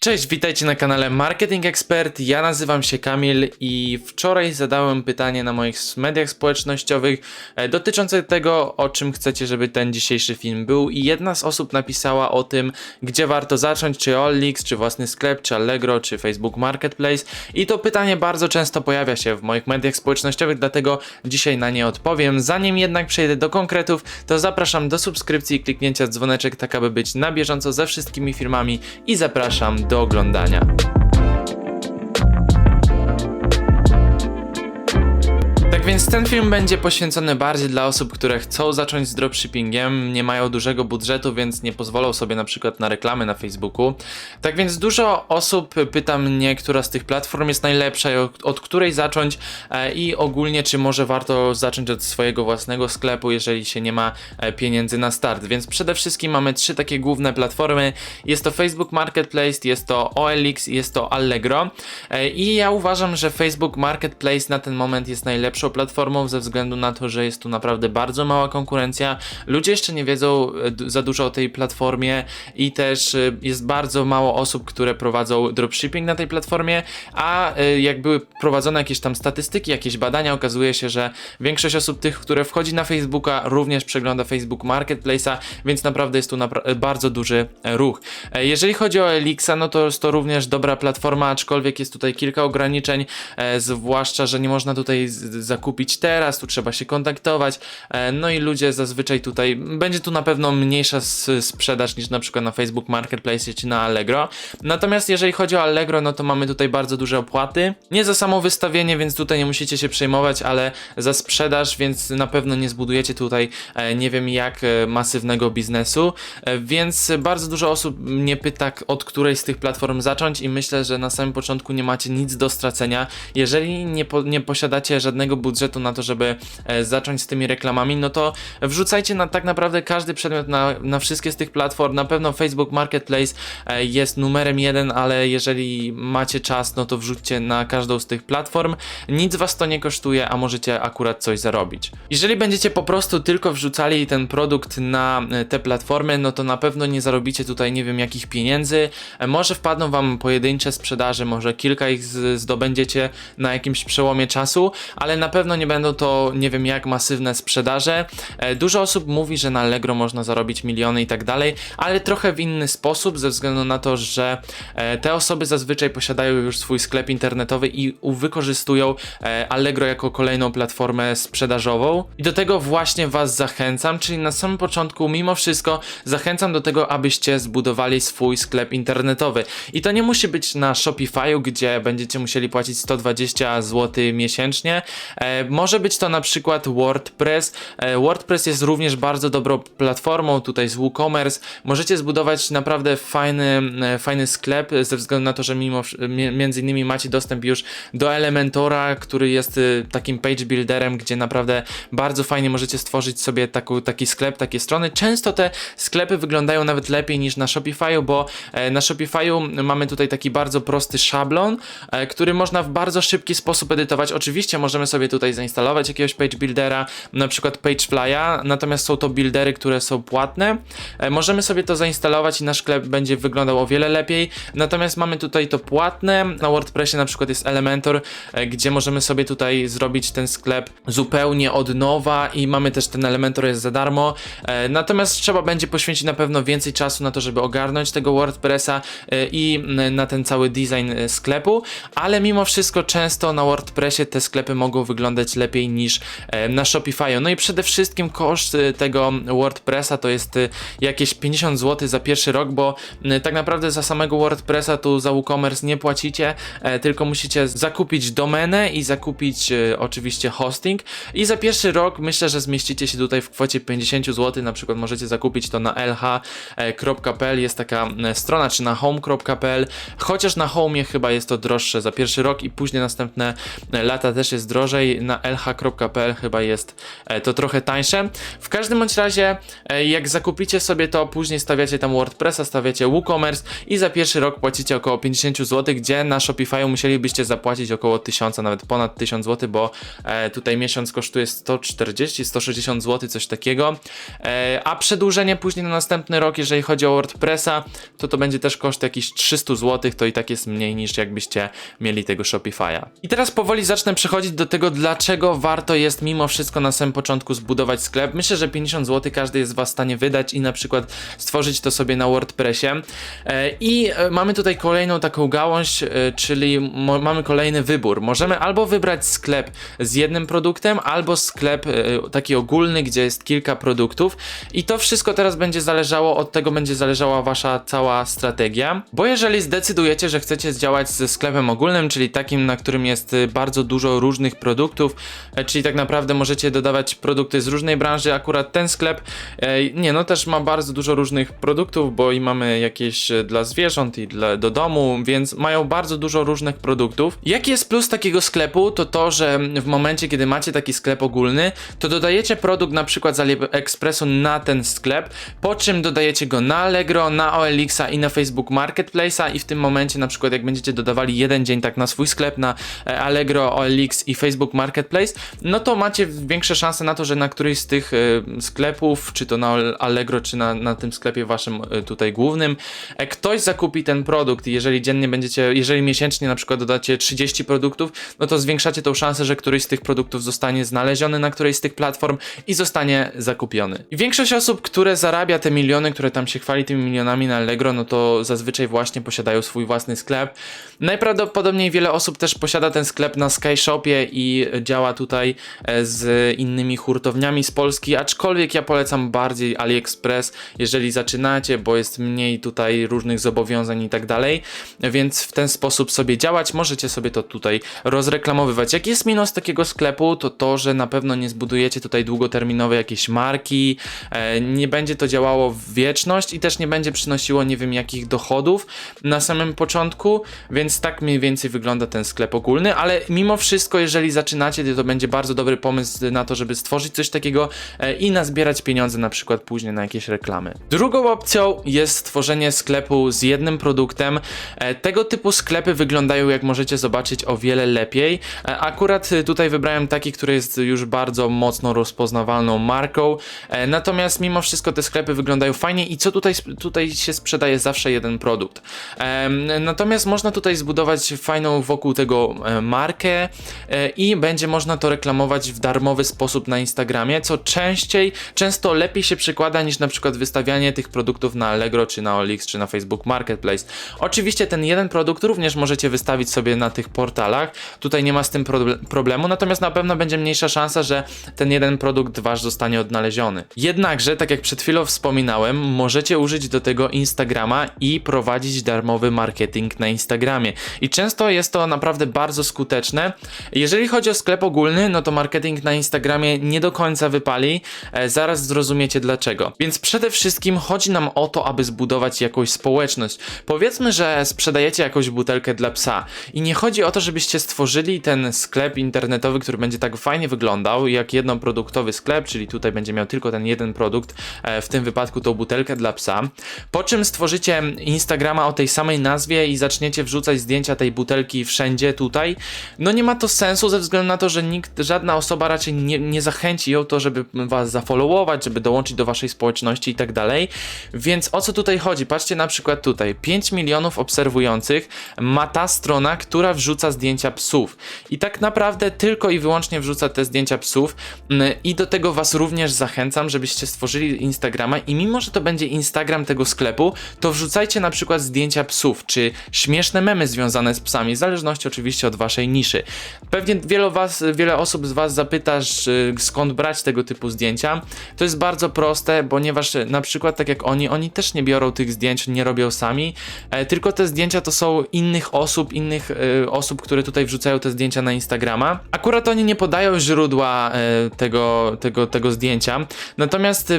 Cześć, witajcie na kanale Marketing Expert. Ja nazywam się Kamil i wczoraj zadałem pytanie na moich mediach społecznościowych e, dotyczące tego, o czym chcecie, żeby ten dzisiejszy film był. I jedna z osób napisała o tym, gdzie warto zacząć, czy OLX, czy własny sklep, czy Allegro, czy Facebook Marketplace. I to pytanie bardzo często pojawia się w moich mediach społecznościowych, dlatego dzisiaj na nie odpowiem. Zanim jednak przejdę do konkretów, to zapraszam do subskrypcji i kliknięcia dzwoneczek, tak aby być na bieżąco ze wszystkimi filmami i zapraszam do oglądania. Więc ten film będzie poświęcony bardziej dla osób, które chcą zacząć z dropshippingiem, nie mają dużego budżetu, więc nie pozwolą sobie na przykład na reklamy na Facebooku. Tak więc dużo osób pyta mnie, która z tych platform jest najlepsza od, której zacząć e, i ogólnie czy może warto zacząć od swojego własnego sklepu, jeżeli się nie ma e, pieniędzy na start. Więc przede wszystkim mamy trzy takie główne platformy. Jest to Facebook Marketplace, jest to OLX jest to Allegro. E, I ja uważam, że Facebook Marketplace na ten moment jest najlepszą platformą ze względu na to, że jest tu naprawdę bardzo mała konkurencja. Ludzie jeszcze nie wiedzą e, za dużo o tej platformie i też e, jest bardzo mało osób, które prowadzą dropshipping na tej platformie, a e, jak były prowadzone jakieś tam statystyki, jakieś badania, okazuje się, że większość osób tych, które wchodzi na Facebooka, również przegląda Facebook Marketplace'a, więc naprawdę jest tu napra- bardzo duży ruch. Jeżeli chodzi o Elixa, no to jest to również dobra platforma, aczkolwiek jest tutaj kilka ograniczeń, zwłaszcza, że nie można tutaj z- zakupić teraz, tu trzeba się kontaktować, e, no i ludzie zazwyczaj tutaj, będzie tu na pewno mniejsza sprzedaż niż na przykład na Facebook Marketplace czy na Allegro. Natomiast jeżeli chodzi o Allegro, no to mamy tutaj bardzo duże opłaty. Nie za samo wystawienie, więc tutaj nie musicie się przejmować, ale za sprzedaż, więc na pewno nie zbudujecie tutaj e, nie wiem jak e, masywnego biznesu. Więc bardzo dużo osób mnie pyta, od której z tych platform zacząć i myślę, że na samym początku nie macie nic do stracenia. Jeżeli nie, po, nie posiadacie żadnego budżetu na to, żeby e, zacząć z tymi reklamami, no to wrzucajcie na tak naprawdę każdy przedmiot na, na wszystkie z tych platform. Na pewno Facebook Marketplace e, jest numerem jeden, ale jeżeli macie czas, no to wrzućcie na każdą z tych platform. Nic was to nie kosztuje, a możecie akurat coś zarobić. Jeżeli będziecie po prostu tylko wrzucali ten produkt na e, te platformy, no to na pewno nie zarobicie tutaj nie wiem jakich pieniędzy. Może wpadną wam pojedyncze sprzedaże, może kilka ich zdobędziecie na jakimś przełomie czasu, ale na pewno nie będą to nie wiem jak masywne sprzedaże. E, Dużo osób mówi, że na Allegro można zarobić miliony i tak dalej, ale trochę w inny sposób, ze względu na to, że e, te osoby zazwyczaj posiadają już swój sklep internetowy i wykorzystują e, Allegro jako kolejną platformę sprzedażową. I do tego właśnie Was zachęcam, czyli na samym początku, mimo wszystko, zachęcam do tego, abyście zbudowali swój sklep internetowy. I to nie musi być na Shopify'u, gdzie będziecie musieli płacić 120 zł miesięcznie. E, może być to na przykład WordPress. E, WordPress jest również bardzo dobrą platformą tutaj z WooCommerce. Możecie zbudować naprawdę fajny, e, fajny sklep ze względu na to, że mimo, między innymi macie dostęp już do Elementora, który jest takim page builderem, gdzie naprawdę bardzo fajnie możecie stworzyć sobie taką, taki sklep, takie strony. Często te sklepy wyglądają nawet lepiej niż na Shopify'u, bo e, na Shopify'u mamy tutaj taki bardzo prosty szablon, e, który można w bardzo szybki sposób edytować. Oczywiście możemy sobie tutaj zainstalować jakiegoś page buildera, na przykład Pagefly'a, natomiast są to buildery, które są płatne. E, Możemy sobie to zainstalować i nasz sklep będzie wyglądał o wiele lepiej. Natomiast mamy tutaj to płatne. Na WordPressie na przykład jest Elementor, e, gdzie możemy sobie tutaj zrobić ten sklep zupełnie od nowa i mamy też ten Elementor jest za darmo. E, Natomiast trzeba będzie poświęcić na pewno więcej czasu na to, żeby ogarnąć tego WordPressa i m, na ten cały design sklepu, ale mimo wszystko często na WordPressie te sklepy mogą wyglądać lepiej niż e, na Shopify. No i przede wszystkim koszt e, tego WordPressa to jest e, jakieś 50 zł za pierwszy rok, bo tak naprawdę za samego WordPressa tu za WooCommerce nie płacicie, tylko musicie zakupić domenę i zakupić oczywiście hosting. I za pierwszy rok myślę, że zmieścicie się tutaj w kwocie 50 zł, na przykład możecie zakupić to na lh.pl, jest taka strona, czy na home.pl, chociaż na home chyba jest to droższe za pierwszy rok i później następne lata też jest drożej, na lh.pl chyba jest e, to trochę tańsze. W każdym bądź razie, e, jak zakupicie sobie to, później stawiacie tam WordPressa, stawiacie WooCommerce i za pierwszy rok płacicie około 50 zł, gdzie na Shopify musielibyście zapłacić około 1000, nawet ponad 1000 zł, bo e, tutaj miesiąc kosztuje 140-160 zł, coś takiego. A przedłużenie później na następny rok, jeżeli chodzi o WordPressa, to to będzie też koszt jakiś 300 zł, to i tak jest mniej niż jakbyście mieli tego Shopify'a. I teraz powoli zacznę przechodzić do tego, dlaczego warto jest mimo wszystko na samym początku zbudować sklep. Myślę, że 50 zł każdy jest Was w stanie wydać i na przykład stworzyć to sobie na WordPressie. E, I e, mamy tutaj kolejną taką gałąź, e, czyli mamy kolejny wybór. Możemy albo wybrać sklep z jednym produktem, albo sklep taki ogólny, gdzie jest kilka produktów. I to wszystko teraz będzie zależało, od tego będzie zależała Wasza cała strategia. Bo jeżeli zdecydujecie, że chcecie działać ze sklepem ogólnym, czyli takim, na którym jest bardzo dużo różnych produktów, e, czyli tak naprawdę możecie dodawać produkty z różnej branży, akurat ten sklep, e, nie no też ma bardzo dużo różnych produktów, bo i mamy jakieś e, dla zwierząt i dla, do domu, więc mają bardzo dużo różnych produktów. Jaki jest plus takiego sklepu? To to, że w momencie, kiedy macie taki sklep ogólny, to dodajecie produkt na przykład z AliExpressu na ten sklep, po czym dodajecie go na Allegro, na OLX-a i na Facebook Marketplace'a i w tym momencie na przykład jak będziecie dodawali jeden dzień tak na swój sklep na Allegro, OLX i Facebook Marketplace, no to macie większe szanse na to, że na któryś z tych e, sklepów, czy to na Allegro, czy na, na tym sklepie waszym e, tutaj głównym, e, ktoś zakupi ten produkt i jeżeli dziennie będziecie, jeżeli miesięcznie na przykład dodacie 30 produktów, no to zwiększacie tą szansę, że któryś z tych produktów zostanie znaleziony na którejś z tych platform i zostanie zakupiony. I większość osób, które zarabia te miliony, które tam się chwali tymi milionami na Allegro, no to zazwyczaj właśnie posiadają swój własny sklep. Najprawdopodobniej wiele osób też posiada ten sklep na Skyshopie i działa tutaj e, z innymi hurtowniami z Polski, aczkolwiek ja polecam bardziej AliExpress, jeżeli zaczynacie, bo jest mniej tutaj różnych zobowiązań i tak dalej, więc w ten sposób sobie działać, możecie sobie to tutaj rozreklamowywać. Jaki jest minus takiego sklepu, to to, że na pewno nie zbudujecie tutaj długoterminowe jakieś marki, e, nie będzie to działało w wieczność i też nie będzie przynosiło nie wiem jakich dochodów na samym początku, więc tak mniej więcej wygląda ten sklep ogólny, ale mimo wszystko, jeżeli zaczynacie, to, to będzie bardzo dobry pomysł na to, żeby stworzyć coś takiego e, i nazbierać pieniądze na przykład później na jakieś reklamy. Drugą opcją jest stworzenie sklepu z jednym produktem. E, Tego typu sklepy wyglądają, jak możecie zobaczyć, o wiele lepiej. E, Akurat tutaj wybrałem taki, który jest już bardzo mocno rozpoznawalną marką. Natomiast mimo wszystko te sklepy wyglądają fajnie i co tutaj, tutaj się sprzedaje zawsze jeden produkt. Natomiast można tutaj zbudować fajną wokół tego markę i będzie można to reklamować w darmowy sposób na Instagramie, co częściej, często lepiej się przykłada niż na przykład wystawianie tych produktów na Allegro, czy na OLX, czy na Facebook Marketplace. Oczywiście ten jeden produkt również możecie wystawić sobie na tych portalach, tutaj nie ma z tym proble- problemu, natomiast na pewno będzie mniejsza szansa, że ten jeden produkt wasz zostanie odnaleziony. Jednakże, tak jak przed chwilą wspominałem, możecie użyć do tego Instagrama i prowadzić darmowy marketing na Instagramie. I często jest to naprawdę bardzo skuteczne. Jeżeli chodzi o sklep ogólny, no to marketing na Instagramie nie do końca wypali. E, zaraz zrozumiecie dlaczego. Więc przede wszystkim chodzi nam o to, aby zbudować jakąś społeczność. Powiedzmy, że sprzedajecie jakąś butelkę dla psa i nie chodzi o to, żebyście stworzyli ten sklep internetowy, który będzie tak fajnie wyglądał, jak jednoproduktowy sklep, czyli tutaj będzie miał tylko ten jeden produkt, e, w tym wypadku tą butelkę dla psa. Po czym stworzycie Instagrama o tej samej nazwie i zaczniecie wrzucać zdjęcia tej butelki wszędzie tutaj. No nie ma to sensu ze względu na to, że nikt, żadna osoba raczej nie, nie zachęci ją to, żeby was zafollowować, żeby dołączyć do waszej społeczności i tak dalej. Więc o co tutaj chodzi? Patrzcie na przykład tutaj. 5 milionów obserwujących ma ta strona, która wrzuca zdjęcia psów. I tak naprawdę tylko i wyłącznie wrzuca te zdjęcia psów. Mm, I do tego was również zachęcam, żebyście stworzyli Instagrama i mimo, że to będzie Instagram tego sklepu, to wrzucajcie na przykład zdjęcia psów, czy śmieszne memy związane z psami, w zależności oczywiście od waszej niszy. Pewnie wiele, was, wiele osób z was zapyta, skąd brać tego typu zdjęcia. To jest bardzo proste, ponieważ na przykład tak jak oni, oni też nie biorą tych zdjęć, nie robią sami, e, tylko te zdjęcia to są innych osób, innych e, osób, które tutaj wrzucają te zdjęcia na Instagrama. Akurat oni nie podają źródła e, tego, tego, tego zdjęcia, natomiast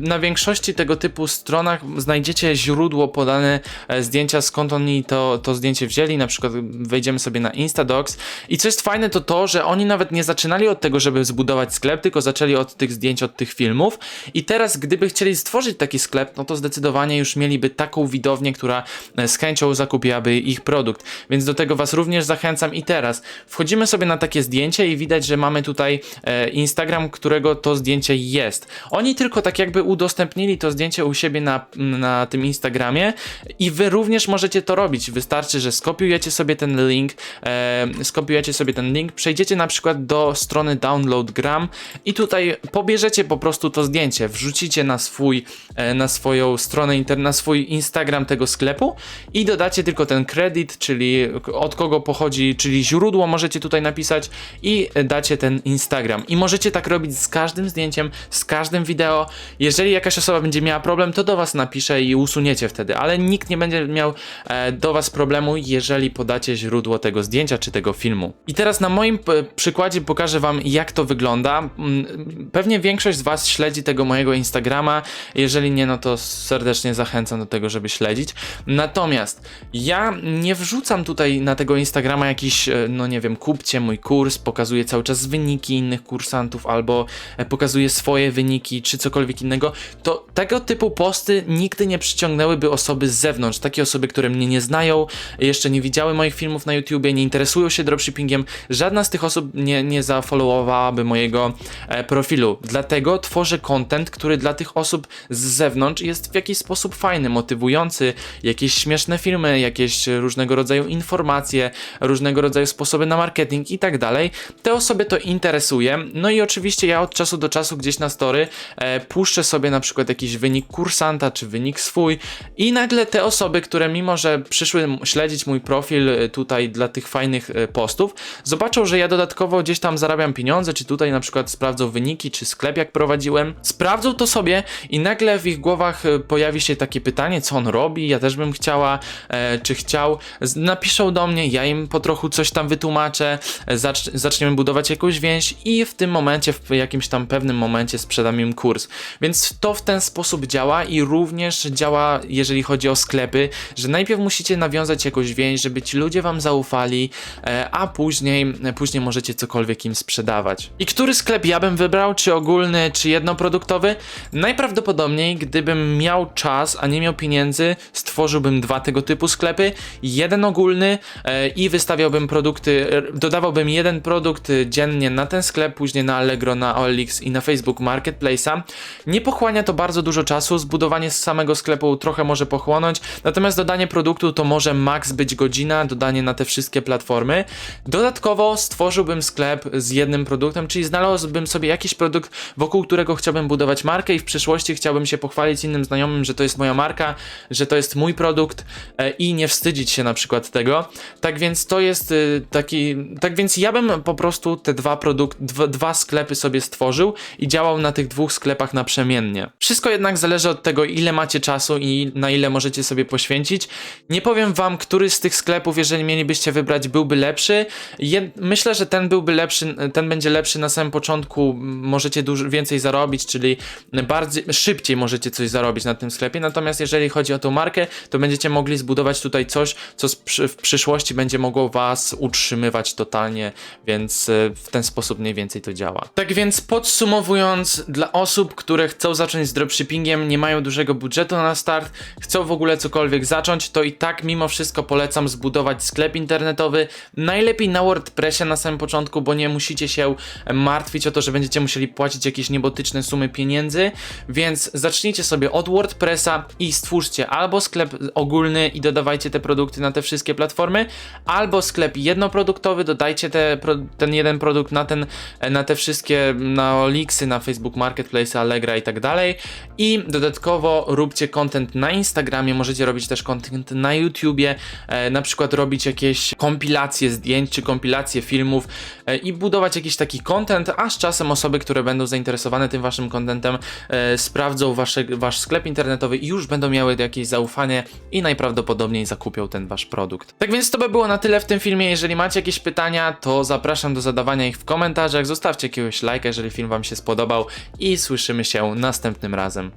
na większości tego typu stronach znajdziecie źródło podane e, zdjęcia, skąd oni to, to zdjęcie wzięli, na przykład wejdziemy sobie na Instadocs i co jest fajne to to, że oni nawet nie zaczynali od tego, żeby zbudować sklep, tylko zaczęli od tych zdjęć, od tych filmów. I teraz, gdyby chcieli stworzyć taki sklep, no to zdecydowanie już mieliby taką widownię, która e, z chęcią zakupiłaby ich produkt. Więc do tego Was również zachęcam i teraz wchodzimy sobie na takie zdjęcie i widać, że mamy tutaj e, Instagram, którego to zdjęcie jest. Oni tylko tak jakby udostępnili to zdjęcie u siebie na, na tym Instagramie i Wy również możecie to robić. Wystarczy, że skopiujecie sobie ten link, e, skopiujecie sobie ten link, przejdziecie na przykład do strony Downloadgram i tutaj pobierzecie po prostu to zdjęcie, wrzucicie na swój, e, na swoją stronę na swój Instagram tego sklepu i dodacie tylko ten kredyt, czyli od kogo pochodzi, czyli źródło możecie tutaj napisać i dacie ten Instagram. I możecie tak robić z każdym zdjęciem, z każdym wideo. Jeżeli jakaś osoba będzie miała problem, to do was napisze i usuniecie wtedy, ale nikt nie będzie miał e, do was problemu, jeżeli podacie źródło tego zdjęcia czy tego filmu. I teraz na moim przykładzie pokażę wam, jak to wygląda. Mm, Pewnie większość z was śledzi tego mojego Instagrama. Jeżeli nie, no to serdecznie zachęcam do tego, żeby śledzić. Natomiast ja nie wrzucam tutaj na tego Instagrama jakiś, e, no nie wiem, kupcie mój kurs, pokazuję cały czas wyniki innych kursantów albo e, pokazuję swoje wyniki czy cokolwiek innego. To tego typu posty nigdy nie przyciągnęłyby osoby z zewnątrz, takie osoby, które mnie nie znają, jeszcze nie widziały moich filmów na YouTubie, nie interesują się dropshippingiem. Żadna z tych osób nie, nie zafollowowałaby mojego e, profilu. Dlatego tworzę content, który dla tych osób z zewnątrz jest w jakiś sposób fajny, motywujący, jakieś śmieszne filmy, jakieś różnego rodzaju informacje, różnego rodzaju sposoby na marketing i tak dalej. Te osoby to interesuje. No i oczywiście ja od czasu do czasu gdzieś na story e, puszczę sobie na przykład jakiś wynik kursanta, czy wynik swój i nagle te osoby, które mimo, że przyszły śledzić mój profil e, tutaj dla tych fajnych e, postów, zobaczą, że ja dodatkowo gdzieś tam zarabiam pieniądze, czy tutaj na przykład sprawdzą wyniki, czy sklep jak prowadziłem, sprawdzą to sobie i nagle w ich głowach e, pojawi się takie pytanie, co on robi, ja też bym chciała, e, czy chciał, napiszą do mnie, ja im po trochu coś tam wytłumaczę, e, zacz, zaczniemy budować jakąś więź i w tym momencie, w jakimś tam pewnym momencie sprzedam im kurs. Więc to w ten sposób działa i również działa, jeżeli chodzi o sklepy, że najpierw musicie nawiązać jakąś więź, żeby ci ludzie wam zaufali, e, a później, e, później możecie cokolwiek im sprzedawać. I który sklep ja bym wybrał, czy ogólny, czy jednoproduktowy? Najprawdopodobniej, gdybym miał czas, a nie miał pieniędzy, stworzyłbym dwa tego typu sklepy. Jeden ogólny e, i wystawiałbym produkty, dodawałbym jeden produkt dziennie na ten sklep, później na Allegro, na OLX i na Facebook Marketplace'a. Nie pochłania to bardzo dużo czasu, zbudowanie samego sklepu trochę może pochłonąć, natomiast dodanie produktu to może maks być godzina, dodanie na te wszystkie platformy. Dodatkowo stworzyłbym sklep z jednym produktem, czyli znalazłbym sobie jakiś produkt, wokół którego chciałbym budować markę i w przyszłości chciałbym się pochwalić innym znajomym, że to jest moja marka, że to jest mój produkt e, i nie wstydzić się na przykład tego. Tak więc to jest y, taki, tak więc ja bym po prostu te dwa produkt, dwa, sklepy sobie stworzył i działał na tych dwóch sklepach naprzemiennie. Wszystko jednak zależy od tego, ile macie czasu i na ile możecie sobie poświęcić. Nie powiem wam, który z tych sklepów, jeżeli mielibyście wybrać, byłby lepszy. Jed myślę, że ten byłby lepszy, ten będzie lepszy na samym początku, możecie dużo więcej zarobić, czyli bardziej, szybciej możecie coś zarobić na tym sklepie. Natomiast jeżeli chodzi o tą markę, to będziecie mogli zbudować tutaj coś, co w przyszłości będzie mogło was utrzymywać totalnie, więc e, w ten sposób mniej więcej to działa. Tak więc podsumowując, dla osób, które chcą zacząć z dropshippingiem, nie mają dużego budżetu na start, chcą w ogóle cokolwiek zacząć, to i tak mimo wszystko polecam zbudować sklep internetowy, najlepiej na WordPressie na samym początku, bo nie musicie się martwić o to, że będziecie musieli płacić jakieś niebotyczne sumy pieniędzy, więc zacznijcie sobie od WordPressa i stwórzcie albo sklep ogólny i dodawajcie te produkty na te wszystkie platformy, albo sklep jednoproduktowy, dodajcie te, ten jeden produkt na, ten, na te wszystkie, na Olixy, na Facebook Marketplace, Allegra i tak dalej. I dodatkowo róbcie content na Instagramie, możecie robić też content na YouTubie, e, na przykład robić jakieś kompilacje zdjęć czy kompilacje filmów i budować jakiś taki content, a z czasem osoby, które będą zainteresowane tym waszym contentem e, sprawdzą wasze, wasz sklep internetowy i już będą miały jakieś zaufanie i najprawdopodobniej zakupią ten wasz produkt. Tak więc to by było na tyle w tym filmie. Jeżeli macie jakieś pytania, to zapraszam do zadawania ich w komentarzach. Zostawcie jakiegoś lajka, jeżeli film wam się spodobał i słyszymy się następnym razem.